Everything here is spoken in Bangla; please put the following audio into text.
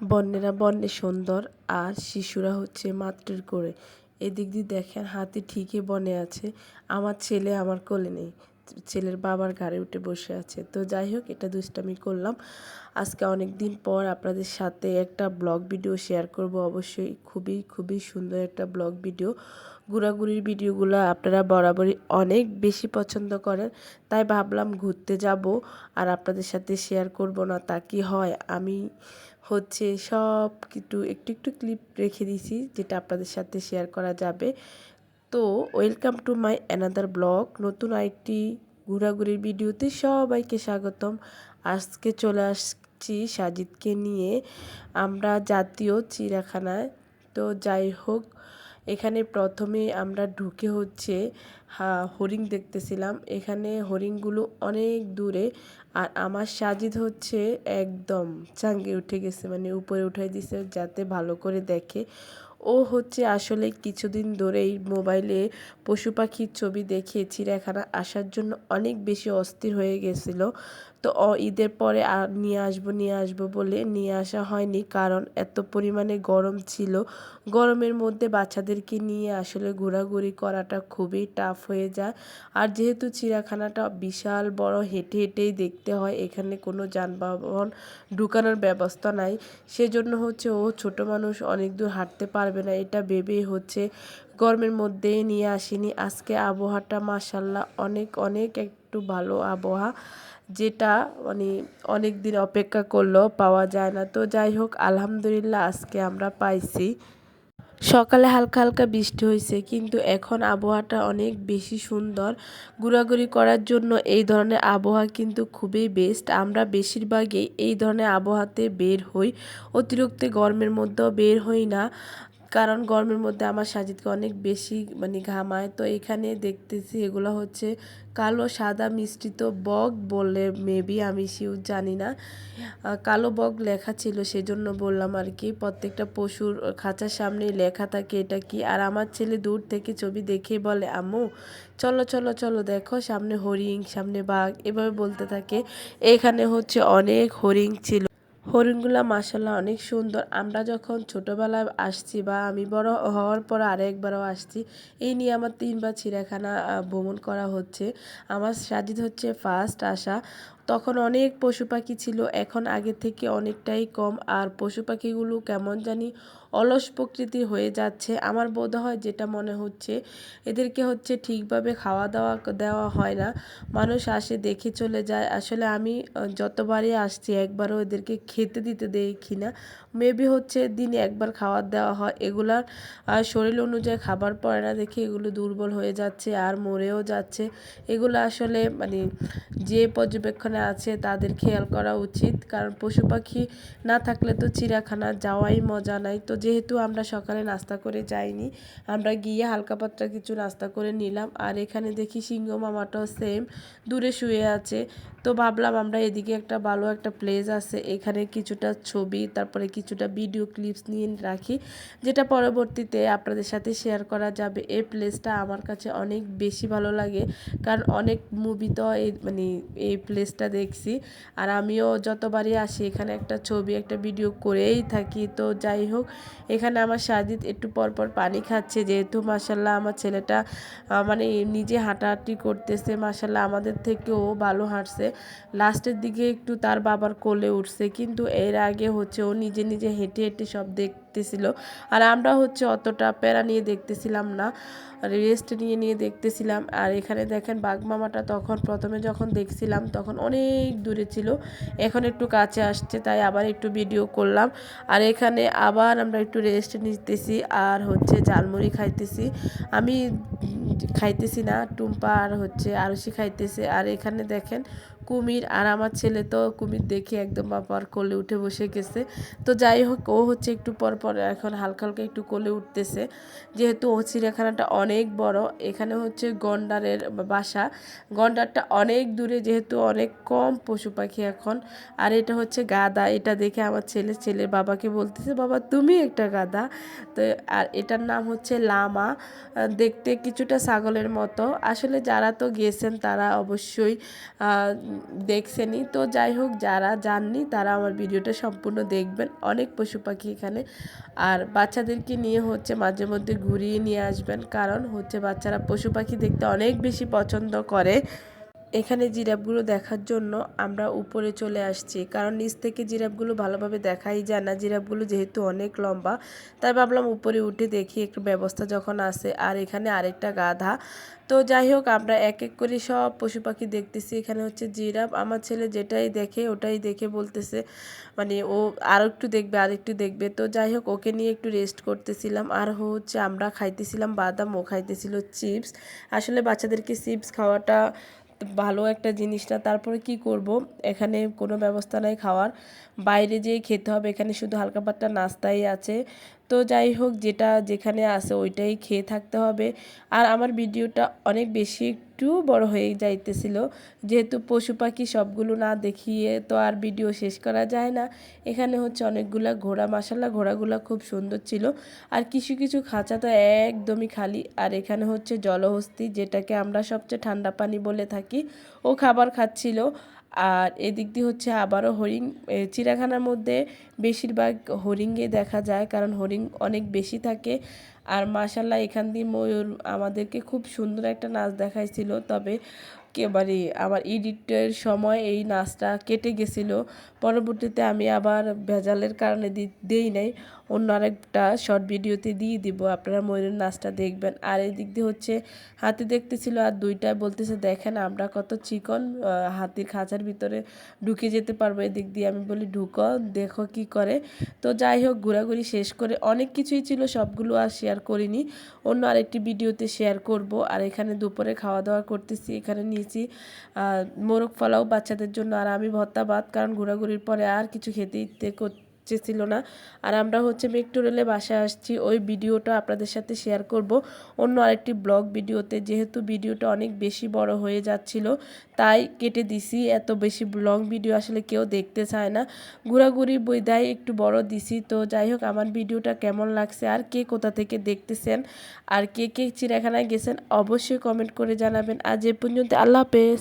বন্যেরা বন্যে সুন্দর আর শিশুরা হচ্ছে মাতৃর করে এদিক দিয়ে দেখেন হাতি ঠিকই বনে আছে। আমার ছেলে আমার কোলে নেই। ছেলের বাবার ঘাড়ে উঠে বসে আছে। তো যাই হোক, এটা দুষ্টামি করলাম। আজকে অনেক দিন পর আপনাদের সাথে একটা ব্লগ ভিডিও শেয়ার করব। অবশ্যই খুবই খুবই সুন্দর একটা ব্লগ ভিডিও। ঘোরাঘুরির ভিডিওগুলো আপনারা বরাবরই অনেক বেশি পছন্দ করেন। তাই ভাবলাম ঘুরতে যাব আর আপনাদের সাথে শেয়ার করব না তা কি হয়। আমি হচ্ছে সব কিছু একটু একটু ক্লিপ রেখে দিছি যেটা আপনাদের সাথে শেয়ার করা যাবে। তো welcome to my another blog নতুন আরেকটি ঘোরাঘুরির ভিডিওতে সবাইকে স্বাগতম। আজকে চলে আসছি সাজিদকে নিয়ে। আমরা জাতীয় চিড়াখানায় তো যাই হোক এখানে প্রথমে আমরা ঢুকে হচ্ছে হরিণ দেখতেছিলাম। এখানে হরিণগুলো অনেক দূরে আর আমার সাজিদ হচ্ছে একদম চাঙ্গে উঠে গেছে মানে উপরে উঠাই দিছে যাতে ভালো করে দেখে। ও হচ্ছে আসলে কিছুদিন ধরেই মোবাইলে পশু পাখির ছবি দেখে চিড়িয়াখানা আসার জন্য অনেক বেশি অস্থির হয়ে গেছিল। তো ঈদের পরে আর নিয়ে আসব নিয়ে আসব বলে নিয়ে আসা হয়নি কারণ এত পরিমাণে গরম ছিল। গরমের মধ্যে বাচ্চাদেরকে নিয়ে আসলে ঘোরাঘুরি করাটা খুবই টাফ হয়ে যায়। আর যেহেতু চিড়িয়াখানাটা বিশাল বড়, হেঁটে হেঁটেই দেখতে হয়, এখানে কোনো যানবাহন ঢুকানোর ব্যবস্থা নাই। সেজন্য হচ্ছে ও ছোট মানুষ অনেক দূর হাঁটতে পারবে না, এটা ভেবেই হচ্ছে। গরমের মধ্যে নিয়ে আসিনি। আজকে আবহাওয়াটা মাসাল্লাহ অনেক অনেক একটু ভালো আবহাওয়া, যেটা মানে অনেক দিন অপেক্ষা করলেও পাওয়া যায় না। তো যাই হোক, আলহামদুলিল্লাহ আজকে আমরা পাইছি। সকালে হালকা হালকা বৃষ্টি হয়েছে, কিন্তু এখন আবহাওয়াটা অনেক বেশি সুন্দর। ঘোরাঘুরি করার জন্য এই ধরনের আবহাওয়া কিন্তু খুবই বেস্ট আমরা বেশিরভাগই এই ধরনের আবহাওয়াতে বের হই। অতিরিক্ত গরমের মধ্যেও বের হই না। কারণ গরমের মধ্যে আমার সাজিদকে অনেক বেশি মানে ঘামায় তো এখানে দেখতেছি এগুলো হচ্ছে কালো, সাদা মিষ্টিত বগ বলে মেবি আমি শিউ জানি না। কালো বগ লেখা ছিল সেজন্য বললাম আর কি। প্রত্যেকটা পশুর খাঁচার সামনে লেখা থাকে এটা কি? আর আমার ছেলে দূর থেকে ছবি দেখে বলে, আম্মু, চলো চলো চলো, দেখো, সামনে হরিণ, সামনে বাঘ, এভাবে বলতে থাকে। এখানে হচ্ছে অনেক হরিণ ছিল। হরিণগুলা মাসাল্লাহ অনেক সুন্দর। আমরা যখন ছোটোবেলায় আসছি বা আমি বড় হওয়ার পর আরেকবারও আসছি, এই নিয়ে আমার তিনবার চিড়িয়াখানা ভ্রমণ করা হচ্ছে। আমার সাজিদ হচ্ছে ফার্স্ট আসা তখন অনেক পশু পাখি ছিল, এখন আগে থেকে অনেকটাই কম। আর পশু পাখিগুলো কেমন জানি অলস প্রকৃতি হয়ে যাচ্ছে। আমার বোধ হয় যেটা মনে হচ্ছে, এদেরকে হচ্ছে ঠিকভাবে খাওয়া দাওয়া দেওয়া হয় না। মানুষ আসে, দেখে চলে যায়। আসলে আমি যতবারই আসছি, একবারও এদেরকে খেতে দিতে দেখি না। মেবি হচ্ছে দিনে একবার খাবার দেওয়া হয়। এগুলার শরীর অনুযায়ী খাবার পড়ে না দেখে এগুলো দুর্বল হয়ে যাচ্ছে আর মরেও যাচ্ছে। এগুলো আসলে মানে যে পর্যবেক্ষণে আছে তাদের খেয়াল করা উচিত। কারণ পশু পাখি না থাকলে তো চিড়িয়াখানা যাওয়াই মজা নাই। তো যেহেতু আমরা সকালে নাস্তা করে যাইনি, আমরা গিয়ে হালকা পাত্রা কিছু নাস্তা করে নিলাম। আর এখানে দেখি সিংহ মামাটাও সেম দূরে শুয়ে আছে। তো ভাবলাম আমরা এদিকে একটা ভালো একটা প্লেস আছে। এখানে কিছুটা ছবি, তারপরে কিছুটা ভিডিও ক্লিপস নিয়ে রাখি। যেটা পরবর্তীতে আপনাদের সাথে শেয়ার করা যাবে। এই প্লেসটা আমার কাছে অনেক বেশি ভালো লাগে। কারণ অনেক মুভি তো এই মানে এই প্লেসটা দেখছি। আর আমিও যতবারই আসি এখানে একটা ছবি, একটা ভিডিও করেই থাকি। তো যাই হোক, এখানে আমার সাজিদ একটু পরপর পানি খাচ্ছে। যেহেতু মাসাল্লাহ আমার ছেলেটা মানে নিজে হাঁটাহাঁটি করতেছে মাসাল্লাহ আমাদের থেকেও ভালো হাঁটছে। লাস্টের দিকে একটু তার বাবার কোলে উঠছে। কিন্তু এর আগে হচ্ছে ও নিজে নিজে হেঁটে হেঁটে সব দেখতেছিল। আর আমরা হচ্ছে অতটা প্যারা নিয়ে দেখতেছিলাম না। রেস্ট নিয়ে নিয়ে দেখতেছিলাম। আর এখানে দেখেন বাঘমামাটা তখন প্রথমে যখন দেখছিলাম তখন অনেক দূরে ছিল। এখন একটু কাছে আসছে, তাই আবার একটু ভিডিও করলাম। আর এখানে আবার আমরা একটু রেস্ট নিতেছি আর হচ্ছে ঝালমুড়ি খাইতেছি। আমি খাইতেছি না, টুম্পা আর হচ্ছে আরসি খাইতেছে। আর এখানে দেখেন কুমির আর আমার ছেলে তো কুমির দেখে একদম বাবার কোলে উঠে বসে গেছে। তো যাই হোক, ও হচ্ছে একটু পর পর এখন হালকা হালকা একটু কোলে উঠতেছে। যেহেতু ও চিড়িয়াখানাটা অনেক বড়, এখানে হচ্ছে গন্ডারের বাসা। গন্ডারটা অনেক দূরে, যেহেতু অনেক কম পশু পাখি এখন। আর এটা হচ্ছে গাদা, এটা দেখে আমার ছেলে, ছেলের বাবাকে বলতেছে, বাবা, তুমি একটা গাদা। তো আর এটার নাম হচ্ছে লামা। দেখতে কিছুটা ছাগলের মতো। আসলে যারা তো গিয়েছেন তারা অবশ্যই দেখছেনই। তো যাই হোক, যারা যাননি, তারা আমার ভিডিওটা সম্পূর্ণ দেখবেন। অনেক পশু পাখি এখানে। আর বাচ্চাদেরকে নিয়ে হচ্ছে মাঝে মধ্যে ঘুরিয়ে নিয়ে আসবেন। কারণ হচ্ছে বাচ্চারা পশু পাখি দেখতে অনেক বেশি পছন্দ করে। এখানে জিরাফগুলো দেখার জন্য আমরা উপরে চলে আসছি। কারণ নিচ থেকে জিরাফগুলো ভালোভাবে দেখাই যায় না। জিরাফগুলো যেহেতু অনেক লম্বা, তাই ভাবলাম উপরে উঠে দেখি একটু ব্যবস্থা যখন আছে। আর এখানে আরেকটা গাধা। তো যাই হোক, আমরা এক এক করে সব পশু পাখি দেখতেছি। এখানে হচ্ছে জিরাফ। আমার ছেলে যেটাই দেখে, ওটাই দেখে বলতেছে মানে ও আর একটু দেখবে, আর একটু দেখবে। তো যাই হোক, ওকে নিয়ে একটু রেস্ট করতেছিলাম। আর হচ্ছে আমরা খাইতেছিলাম বাদাম ও খাইতেছিল চিপস আসলে বাচ্চাদেরকে চিপস খাওয়াটা ভালো একটা জিনিস না, তারপরে কি করব? এখানে কোনো ব্যবস্থা নাই খাওয়ার। বাইরে যেয়ে খেতে হবে, এখানে শুধু হালকা পাতলা নাস্তাই আছে। তো যাই হোক, যেটা যেখানে আছে ওইটাই খেয়ে থাকতে হবে। আর আমার ভিডিওটা অনেক বেশি একটু বড় হয়ে যাইতেছিল। যেহেতু পশু পাখি সবগুলো না দেখিয়ে তো আর ভিডিও শেষ করা যায় না। এখানে হচ্ছে অনেকগুলা ঘোড়া মাসাল্লা ঘোড়াগুলো খুব সুন্দর ছিল। আর কিছু কিছু খাঁচা তো একদমই খালি। আর এখানে হচ্ছে জলহস্তি, যেটাকে আমরা সবচেয়ে ঠান্ডা পানি বলে থাকি, ও খাবার খাচ্ছিল। আর এদিক দিয়ে হচ্ছে আবারও হরিণ চিড়াখানার মধ্যে বেশিরভাগ হরিণকে দেখা যায় কারণ হরিণ অনেক বেশি থাকে। আর মাশাল্লাহ এখান দিয়ে ময়ূর আমাদেরকে খুব সুন্দর একটা নাচ দেখাইছিল। তবে মানে আমার এডিটের সময় এই নাচটা কেটে গেছিল। পরবর্তীতে আমি আবার ভেজালের কারণে দিই নাই। অন্য আরেকটা শর্ট ভিডিওতে দিয়ে দিব। আপনারা ময়ূরের নাচটা দেখবেন। আর এই দিক দিয়ে হচ্ছে হাতি দেখতেছিল আর দুইটায় বলতেছে, দেখেন আমরা কত চিকন হাতির খাঁচার ভিতরে ঢুকে যেতে পারব। এদিক দিয়ে আমি বলি, ঢুকো, দেখো কি করে। তো যাই হোক, ঘোরাঘুরি শেষ করে অনেক কিছুই ছিল, সবগুলো আর শেয়ার করিনি। অন্য আরেকটি ভিডিওতে শেয়ার করব। আর এখানে দুপুরে খাওয়া দাওয়া করতেছি। এখানে নিয়েছি মোরগ ফলাও বাচ্চাদের জন্য। আর আমি ভত্তা ভাত, কারণ ঘোরাঘুরির পরে আর কিছু খেতে ইচ্ছে ছিল না। আর আমরা হচ্ছে মেকটোরেলে বাসায় আসছি। ওই ভিডিওটা আপনাদের সাথে শেয়ার করব। অন্য আরেকটি ব্লগ ভিডিওতে। যেহেতু ভিডিওটা অনেক বেশি বড় হয়ে যাচ্ছিল, তাই কেটে দিছি। এত বেশি লং ভিডিও আসলে কেউ দেখতে চায় না। ঘোরাঘুরি বই দেয় একটু বড় দিছি। তো যাই হোক, আমার ভিডিওটা কেমন লাগছে? আর কে কোথা থেকে দেখতেছেন? আর কে কে চিড়িয়াখানায় গেছেন? অবশ্যই কমেন্ট করে জানাবেন। আজ এ পর্যন্ত। আল্লাহ হাফেজ।